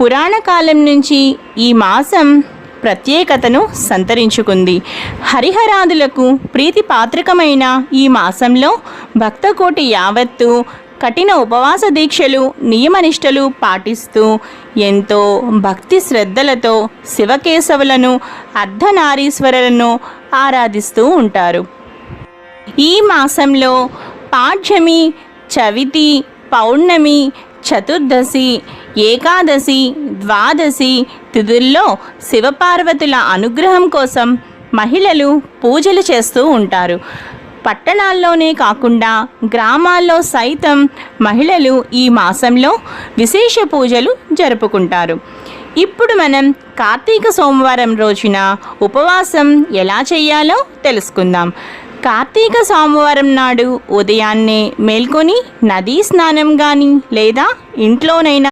పురాణ కాలం నుంచి ఈ మాసం ప్రత్యేకతను సంతరించుకుంది. హరిహరాదులకు ప్రీతిపాత్రకమైన ఈ మాసంలో భక్తకోటి యావత్తు కఠిన ఉపవాస దీక్షలు నియమనిష్టలు పాటిస్తూ ఎంతో భక్తి శ్రద్ధలతో శివకేశవులను అర్ధనారీశ్వరులను ఆరాధిస్తూ ఉంటారు. ఈ మాసంలో పాఠ్యమి చవితి పౌర్ణమి చతుర్దశి ఏకాదశి ద్వాదశి తిథుల్లో శివపార్వతుల అనుగ్రహం కోసం మహిళలు పూజలు చేస్తూ ఉంటారు. పట్టణాల్లోనే కాకుండా గ్రామాల్లో సైతం మహిళలు ఈ మాసంలో విశేష పూజలు జరుపుకుంటారు. ఇప్పుడు మనం కార్తీక సోమవారం రోజున ఉపవాసం ఎలా చేయాలో తెలుసుకుందాం. కార్తీక సోమవారం నాడు ఉదయాన్నే మేల్కొని నదీ స్నానం కానీ లేదా ఇంట్లోనైనా